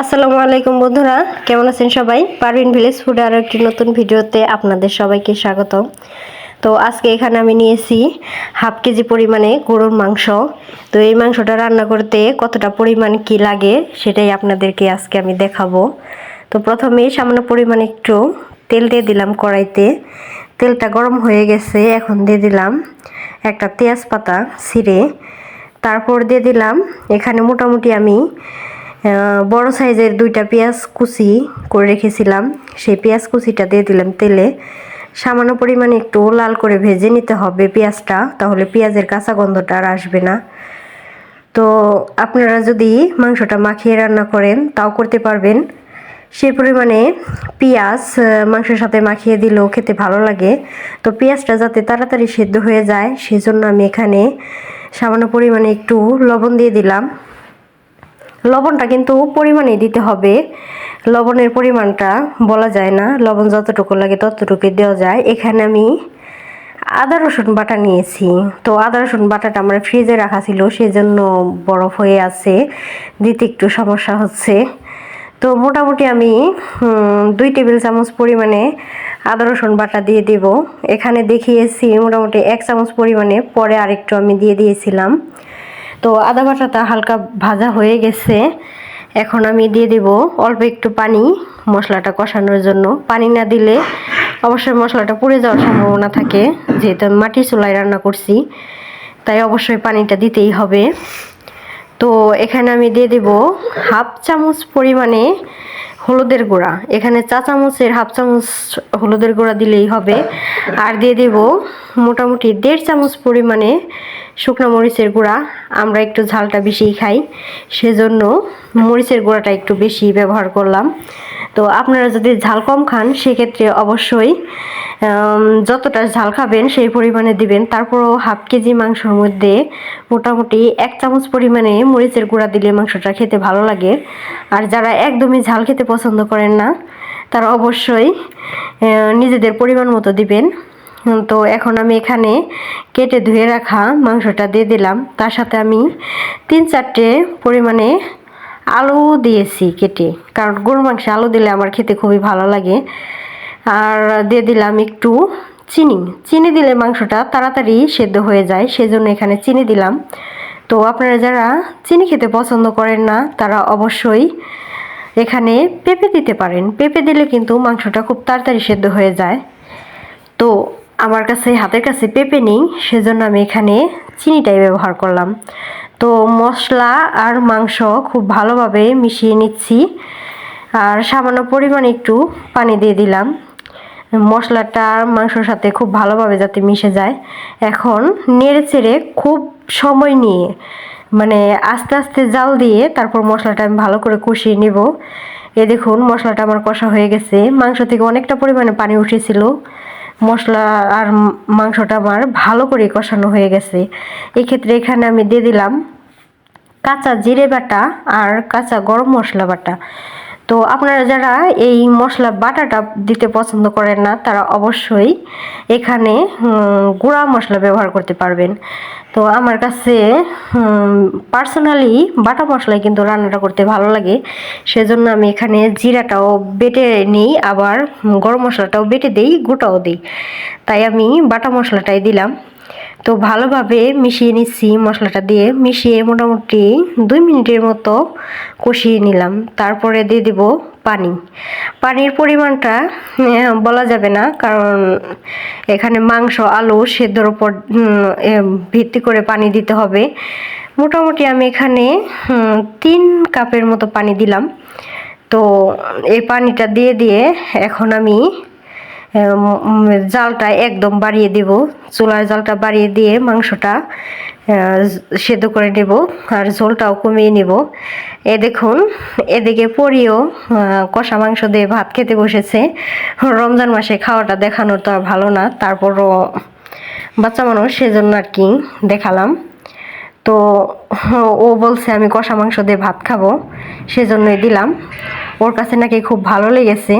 আসসালামু আলাইকুম বন্ধুরা, কেমন আছেন সবাই? পারভিন ভিলেজ ফুডে আরও একটি নতুন ভিডিওতে আপনাদের সবাইকে স্বাগত তো আজকে এখানে আমি নিয়েছি হাফ কেজি পরিমাণে গরুর মাংস। তো এই মাংসটা রান্না করতে কতটা পরিমাণ কি লাগে সেটাই আপনাদেরকে আজকে আমি দেখাবো। তো প্রথমে সামান্য পরিমাণে একটু তেল দিয়ে দিলাম কড়াইতে। তেলটা গরম হয়ে গেছে, এখন দিয়ে দিলাম একটা তেজপাতা ছিঁড়ে তারপর দিয়ে দিলাম, এখানে মোটামুটি আমি বড় সাইজের দুইটা পেঁয়াজ কুচি করে রেখেছিলাম। সেই পেঁয়াজ কুচিটা দিয়ে দিলাম তেলে। সামান্য পরিমাণে একটু লাল করে ভেজে নিতে হবে পেঁয়াজটা, তাহলে পেঁয়াজের কাঁচা গন্ধটা আর আসবে না। তো আপনারা যদি মাংসটা মাখিয়ে রান্না করেন, তাও করতে পারবেন। সেই পরিমাণে পেঁয়াজ মাংসের সাথে মাখিয়ে দিলেও খেতে ভালো লাগে। তো পেঁয়াজটা যাতে তাড়াতাড়ি সেদ্ধ হয়ে যায়, সেজন্য আমি এখানে সামান্য পরিমাণে একটু লবণ দিয়ে দিলাম। লবণটা কিন্তু পরিমাণে দিতে হবে। লবণের পরিমাণটা বলা যায় না। লবণ যতটুকু লাগে ততটুকু দেওয়া যায়। এখানে আমি আদা, রসুন বাটা নিয়েছি। তো আদা, রসুন বাটাটা আমার ফ্রিজে রাখা ছিল, সেজন্য বরফ হয়ে আছে। দিতে একটু সমস্যা হচ্ছে। তো মোটামুটি আমি দুই টেবিল চামচ পরিমাণে আদা, রসুন বাটা দিয়ে দিব। এখানে দেখিয়েছি মোটামুটি এক চামচ পরিমাণে, পরে আরেকটু আমি দিয়ে দিয়েছিলাম। তো আদা বাটাটা হালকা ভাজা হয়ে গেছে। এখন আমি দিয়ে দিব অল্প একটু পানি মশলাটা কষানোর জন্য। পানি না দিলে অবশ্যই মশলাটা পুড়ে যাওয়ার সম্ভাবনা থাকে, যেহেতু আমি মাটির চুলায় রান্না করছি, তাই অবশ্যই পানিটা দিতেই হবে। তো এখানে আমি দিয়ে দেব হাফ চামচ পরিমাণে হলুদের গুঁড়া। এখানে চা চামচের হাফ চামচ হলুদের গুঁড়া দিলেই হবে। আর দিয়ে দেব মোটামুটি দেড় চামচ পরিমাণে শুকনো মরিচের গুঁড়া। আমরা একটু ঝালটা বেশিই খাই। সেজন্য মরিচের গুঁড়াটা একটু বেশি ব্যবহার করলাম। তো আপনারা যদি ঝাল কম খান, সেক্ষেত্রে অবশ্যই যতটা ঝাল খাবেন সেই পরিমাণে দিবেন। তারপরও হাফ কেজি মাংসর মধ্যে মোটামুটি এক চামচ পরিমাণে মরিচের গুঁড়া দিলে মাংসটা খেতে ভালো লাগে। আর যারা একদমই ঝাল খেতে পছন্দ করেন না, তারা অবশ্যই নিজেদের পরিমাণ মতো দিবেন। তো, এখন আমি এখানে কেটে ধুয়ে রাখা মাংসটা দিয়ে দিলাম। তার সাথে আমি তিন চারটে পরিমাণে আলু দিয়েছি কেটে, কারণ গরু মাংসে আলু দিলে আমার খেতে খুবই ভালো লাগে। আর দিয়ে দিলাম একটু চিনি। চিনি দিলে মাংসটা তাড়াতাড়ি সেদ্ধ হয়ে যায়, সেজন্য এখানে চিনি দিলাম। তো আপনারা যারা চিনি খেতে পছন্দ করেন না, তারা অবশ্যই এখানে পেঁপে দিতে পারেন। পেঁপে দিলে কিন্তু মাংসটা খুব তাড়াতাড়ি সেদ্ধ হয়ে যায়। তো আমার কাছে, হাতের কাছে পেঁপে নেই, সেজন্য আমি এখানে চিনিটাই ব্যবহার করলাম। তো মশলা আর মাংস খুব ভালোভাবে মিশিয়ে নিচ্ছি। আর সামান্য পরিমাণে একটু পানি দিয়ে দিলাম। মশলাটা আর মাংসর সাথে খুব ভালোভাবে যাতে মিশে যায়। এখন নেড়ে চেড়ে খুব সময় নিয়ে মানে আস্তে আস্তে জাল দিয়ে তারপর মশলাটা আমি ভালো করে কষিয়ে নেব। এ দেখুন, মশলাটা আমার কষা হয়ে গেছে। মাংস থেকে অনেকটা পরিমাণে পানি উঠেছিল। মশলা আর মাংসটা আমার ভালো করে কষানো হয়ে গেছে। এক্ষেত্রে এখানে আমি দিয়ে দিলাম কাঁচা জিরে বাটা আর কাঁচা গরম মশলা বাটা। তো আপনারা যারা এই মশলা বাটাটা দিতে পছন্দ করেন না, তারা অবশ্যই এখানে গুঁড়া মশলা ব্যবহার করতে পারবেন। তো আমার কাছে পার্সোনালি বাটা মশলাই কিন্তু রান্নাটা করতে ভালো লাগে। সেজন্য আমি এখানে জিরাটাও বেটে নিই, আবার গরম মশলাটাও বেটে দিই, গোটাও দিই। তাই আমি বাটা মশলাটাই দিলাম। তো ভালোভাবে মিশিয়ে নিচ্ছি মশলাটা দিয়ে। মিশিয়ে মোটামুটি দুই মিনিটের মতো কষিয়ে নিলাম। তারপরে দিয়ে দিব পানি। পানির পরিমাণটা বলা যাবে না, কারণ এখানে মাংস, আলু সেদ্ধর উপর ভিত্তি করে পানি দিতে হবে। মোটামুটি আমি এখানে তিন কাপের মতো পানি দিলাম। তো এই পানিটা দিয়ে দিয়ে এখন আমি জালটা একদম বাড়িয়ে দেব। চুলার জালটা বাড়িয়ে দিয়ে মাংসটা সেদ্ধ করে নেব আর ঝোলটাও কমিয়ে নেব। এ দেখুন, এদিকে পরিও কষা মাংস দিয়ে ভাত খেতে বসেছে। রমজান মাসে খাওয়াটা দেখানো তো আর ভালো না, তারপরও বাচ্চা মানুষ সেজন্য আর কি দেখালাম। তো, ও বলছে আমি কষা মাংস দিয়ে ভাত খাব, সেজন্যই দিলাম। ওর কাছে নাকি খুব ভালো লেগেছে।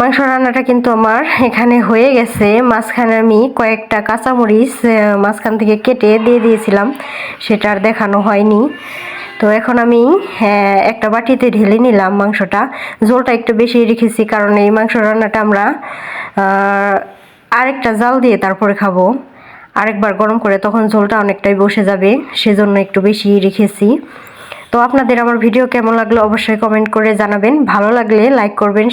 মাংস রান্নাটা কিন্তু আমার এখানে হয়ে গেছে। মাঝখানে আমি কয়েকটা কাঁচামরিচ মাঝখান থেকে কেটে দিয়ে দিয়েছিলাম। সেটা আর দেখানো হয়নি। তো এখন আমি হ্যাঁ, একটা বাটিতে ঢেলে নিলাম মাংসটা। ঝোলটা একটু বেশি রেখেছি কারণ এই মাংস রান্নাটা আমরা আরেকটা জাল দিয়ে তারপরে খাব। আরেকবার গরম করে তখন ঝোলটা অনেকটাই বসে যাবে সেজন্য একটু বেশি রেখেছি। তো আপনাদের আমার ভিডিও কেমন লাগল অবশ্যই কমেন্ট করে জানাবেন। ভালো লাগলে লাইক করবেন